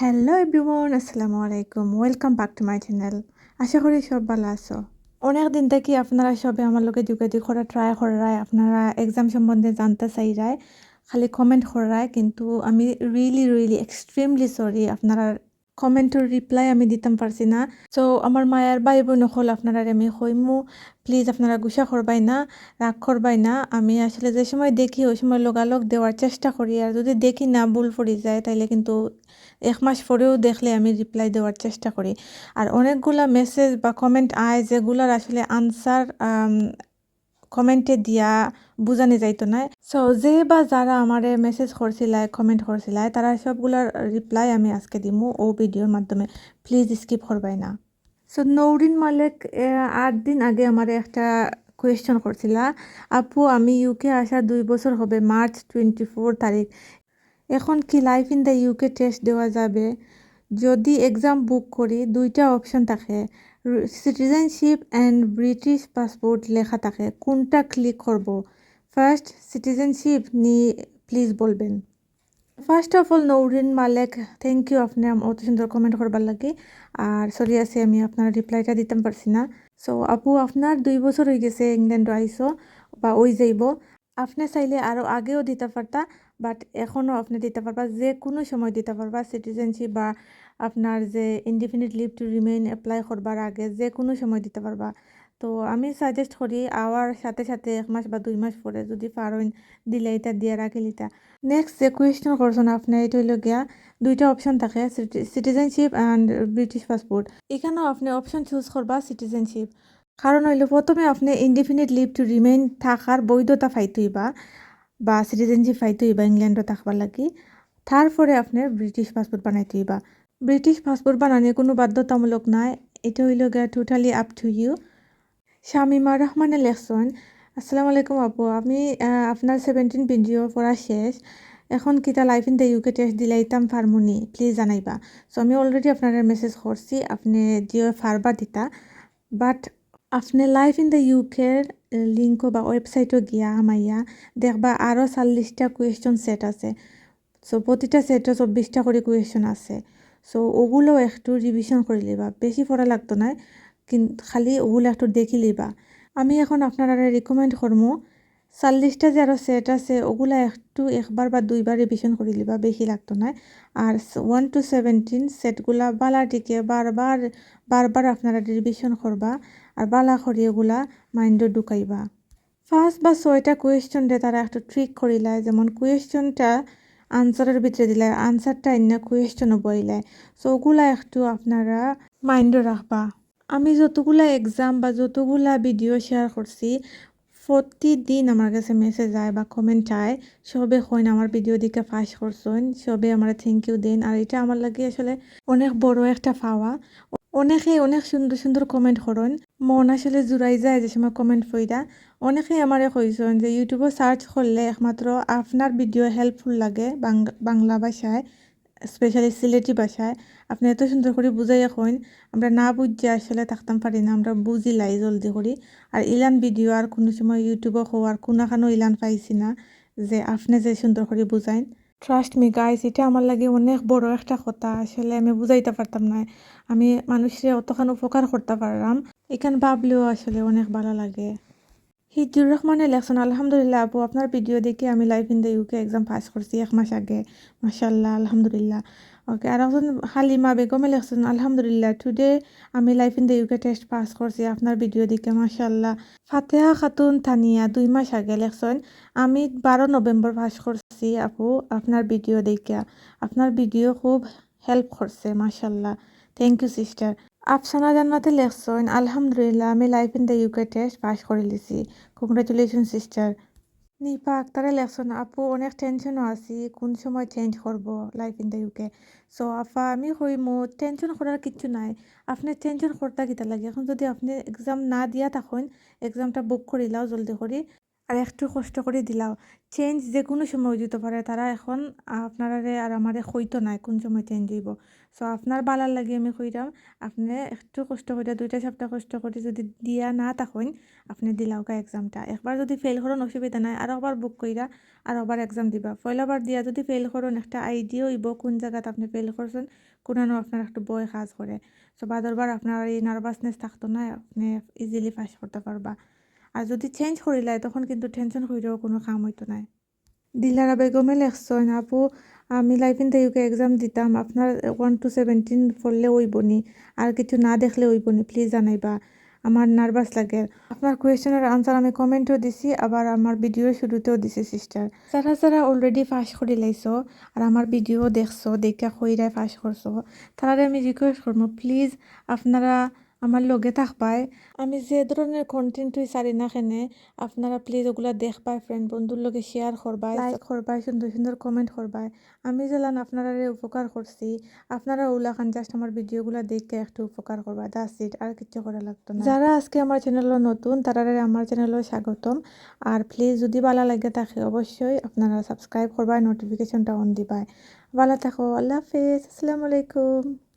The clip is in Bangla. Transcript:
হ্যালো এভরিওয়ান আসসালামু আলাইকুম welcome back to my channel আশা করি সব ভালো আছো। অনেক দিন থেকে আপনারা সবে আমার লোকে যোগাযোগ করা ট্রাই করায় আপনারা এক্সাম সম্বন্ধে জানতে চাইরায়, খালি কমেন্ট করায় কিন্তু আমি রিয়েলি রিয়েলি এক্সট্রিমলি সরি আপনারা কমেন্টের রিপ্লাই আমি দিতাম পারছি না। সো আমার মায়ের ভাই বোন হল আপনারা আমি কইমু প্লিজ আপনারা গুসা করবাই না রাগ করবাই না। আমি আসলে যে সময় দেখি ওই সময় লোগালগ দেওয়ার চেষ্টা করি আর যদি দেখি না ভুল পড়ে যায়, তাইলে কিন্তু এক মাস পরেও দেখলে আমি রিপ্লাই দেওয়ার চেষ্টা করি। আর অনেকগুলা মেসেজ বা কমেন্ট আয় যেগুলার আসলে আনসার কমেন্টে দিয়া বুঝানি যাইতো না। সো যে বা যারা আমারে মেসেজ করছিলায় কমেন্ট করছিলায় তারা সবগুলার রিপ্লাই আমি আজকে দিমু ও ভিডিওর মাধ্যমে। প্লিজ স্কিপ করবাই না। সো নৌরিন মালিক আট দিন আগে আমার একটা কোয়েশ্চন করছিলা আপু, আমি ইউকে আসা দুই বছর হবে মার্চ টোয়েন্টি ফোর তারিখ এখন কি life in the UK test দেওয়া যাবে? যদি এক্সাম বুক করি দুইটা অপশন থাকে সিটিজেনশিপ অ্যান্ড ব্রিটিশ পাসপোর্ট লেখা থাকে। কোনটা ক্লিক করব ফার্স্ট সিটিজেনশিপ নি প্লিজ বলবেন। First of all Nourin Malek thank you আপনি অত সুন্দর কমেন্ট করবার লাগে। আর সরি আছে, আমি আপনার রিপ্লাইটা দিতাম পারছি না। সো আপু আপনার দুই বছর হয়ে গেছে ইংল্যান্ড আইসো বা ওই যাইব। আপনি চাইলে আরও আগেও দিতে পারতা বাট এখনও আপনি দিতে পারবা যে কোনো সময় দিতে পারবা। সিটিজেনশিপ বা আপনার যে indefinite leave to remain apply করবার আগে যে কোনো সময় দিতে পারবা। তো আমি সাজেস্ট করি আওয়ার সাথে সাথে এক মাস বা দুই মাস পরে যদি পারেন দিলে এটা দিয়ে রাখি লিতা নেক্সট যে কুয়েশন করছেন আপনি, এটা হইল গিয়া দুইটা অপশন থাকে সিটিজেনশিপ অ্যান্ড ব্রিটিশ পাসপোর্ট এখানেও আপনি অপশন চুজ করবা সিটিজেনশিপ কারণ হইল প্রথমে আপনি ইনডিফিনিট লিভ টু রিমেইন থাকার বৈধতা ফাইতুইবা বা সিটিজেনশিপ ফাইতুইবা ইংল্যান্ডও থাকবার লাগি। তারপরে আপনি ব্রিটিশ পাসপোর্ট বানাইতেইবা ব্রিটিশ পাসপোর্ট বানানো কোনো বাধ্যতামূলক নাই। এটা হইল গিয়া totally up to you Shamima রহমানে লেখছেন আসসালামু আলাইকুম আপু। আমি আপনার সেভেন্টিন ভিডিও পড়া শেষ। এখন কিতা life in the UK test দিলাইতাম ফার্মুনি? প্লিজ জানাইবা। সো আমি অলরেডি আপনার মেসেজ করছি। আপনি জিও ফারবার দিতা। বাট আপনি লাইভ ইন দ্য ইউকের লিঙ্ক বা ওয়েবসাইটও গিয়া আমাইয়া দেখবা আরও চাল্লিশটা কুয়েশন সেট আছে। সো প্রতিটা সেটও চব্বিশটা করে কুয়েশন আছে। সো ওগুলো একটু রিভিশন করে লিবা। বেশি পড়া লাগতো না কিন্তু খালি ওগুলো একটু দেখি লিবা। আমি এখন আপনারা রিকমেন্ড করব চল্লিশটা যে আরও সেট আছে, ওগুলা একটু একবার বা দুইবার রিভিশন করে লিবা, বেশি লাগতো না আর ওয়ান টু সেভেন্টিন সেটগুলা বালাটিকে বারবার বারবার আপনারা রিভিশন করবা আর বালা করি ওগুলা মাইন্ডে ঢুকাইবা। ফার্স্ট বা ছয়টা কুয়েশনটা তারা একটু ট্রিক করিলায় যেমন কুয়েশনটা আনসারের ভিতরে দিলে আনসারটা ইন্না কুয়েশনও বইলায় সো ওগুলা একটু আপনারা মাইন্ডে রাখবা আমি যতগুলা এক্সাম বা যতগুলা ভিডিও শেয়ার করছি প্রতিদিন আমার কাছে মেসেজ আয় বা কমেন্ট আয় সবে কইন আমার ভিডিও দিকে ফাঁস করছেন সবে আমার থ্যাংক ইউ দেন। আর এটা আমার লাগে আসলে অনেক বড় একটা পাওয়া অনেকে অনেক সুন্দর সুন্দর কমেন্ট করেন মন আসলে জুড়াই যায় যে সময় কমেন্ট ফইরা অনেকে আমারে কইছেন যে ইউটিউবে সার্চ করলে একমাত্র আপনার ভিডিও হেল্পফুল লাগে বাংলা ভাষায় স্পেশালি সিলেটি ভাষায়। আপনি এত সুন্দর করে বুঝাই এখন আমরা না বুঝতে আসলে থাকতাম পারি না, আমরা বুঝি লাই জলদি করি। আর ইলান ভিডিও আর কোনো সময় ইউটিউবে হওয়ার কোনোখানো ইলান পাইছি না যে আপনি যে সুন্দর করে বুঝাইন। ট্রাস্ট মি গাইস এটা আমার লাগে অনেক বড় একটা কথা। আসলে আমি বুঝাইতে পারতাম না। আমি মানুষের অতখান উপকার করতে পারলাম। এখান ভাবলেও আসলে অনেক ভালো লাগে। হিজুর রহমানের লেখছেন, আলহামদুলিল্লাহ আপু, আপনার ভিডিও দেখে আমি life in the UK exam pass করছি, এক মাস আগে। মাসাল্লাহ আলহামদুলিল্লাহ। ওকে আর একজন হালিমা বেগমে লেখছেন, আলহামদুলিল্লাহ টুডে আমি life in the UK test pass করছি, আপনার ভিডিও দেখে মাসাল্লাহ ফাতেহা খাতুন থানিয়া, দুই মাস আগে লেখছেন, আমি বারো নভেম্বর পাস করছি, আপু, আপনার ভিডিও দেখে আপনার ভিডিও খুব হেল্প করছে মাসাল্লাহ থ্যাংক ইউ সিস্টার আফসানা জান্নাতে লেখছেন আলহামদুলিল্লাহ, আমি life in the UK test pass করে লিছি কংগ্রেচুলেশন সিস্টার নিপা আক্তারে লেখছেন আপু, অনেক টেনশনও আছি, কোন সময় চেঞ্জ করব life in the UK so আফা, আমি মো টেনশন করার কিচ্ছু নাই। আপনি টেনশন করতে কিতা লাগে। এখন যদি আপনি এক্সাম না দিয়া থাকুন এক্সামটা বুক করিলাও, জলদি করি। আর একটু কষ্ট করে দিলাও। চেঞ্জ যে কোনো সময় দিতে পারে, তারা এখন আপনারে আর আমারে হইতো নাই কোন সময় চেঞ্জ হইব। সো আপনার বালার লাগি আমি কইরাম, আপনি একটু কষ্ট করে দুইটা সপ্তাহ কষ্ট করে যদি দিয়া না তখন আপনি দিলাওকা এক্সামটা একবার যদি ফেল করেন অসুবিধা নাই, আর একবার বুক কইরা আর আবার এক্সাম দিবা। পয়লাবার দিয়া যদি ফেল করেন, একটা আইডিয়া হইব কোন জায়গাত আপনি ফেল করছেন, কোনানো আপনার একটু বয় কাজ করে। সো বাদরবার আপনার এই নার্ভাসনেস থাকতো না, আপনি ইজিলি পাস করতে পারবা। আর যদি চেঞ্জ করিলাই তখন কিন্তু টেনশন করিলেও কোনো কাম হইতো না দিলারা বেগমে লেখছেন আপু, আমি life in the UK exam দিতাম আপনার ওয়ান টু সেভেন্টিন পড়লে ওইবনি আর কিছু না দেখলে ওইবনি প্লিজ জানাইবা আমার নার্ভাস লাগে। আপনার কোয়েশনের আনসার আমি কমেন্টও দিছি আবার আমার ভিডিও শুরুতেও দিছি সিস্টার যারা যারা অলরেডি পাস করে লাইছো আর আমার ভিডিও দেখছ, দেখা কইরাই পাস করছ তারা আমি রিকোয়েস্ট করব প্লিজ আপনারা আমার লগে থাকবাই আমি যে ধরনের কন্টেন্ট তুই সারি না খেনে আপনারা প্লিজ ওগুলা দেখবাই ফ্রেন্ড বন্ধুর লগে শেয়ার করবাই লাইক করবাই সুন্দর সুন্দর কমেন্ট করবাই আমি যেলান আপনারা উপকার করছি আপনারা ওলা খান জাস্ট আমার ভিডিওগুলো দেখে একটু উপকার করবা দাস ইট আর কিছু করা লাগতো না। যারা আজকে আমার চ্যানেলও নতুন তারা আমার চ্যানেলও স্বাগতম। আর প্লিজ যদি ভালো লাগে থাকে অবশ্যই আপনারা সাবস্ক্রাইব করবাই নোটিফিকেশনটা অন দিবায়। ভালো থাকো আল্লাহ হাফিজ আসসালামু আলাইকুম।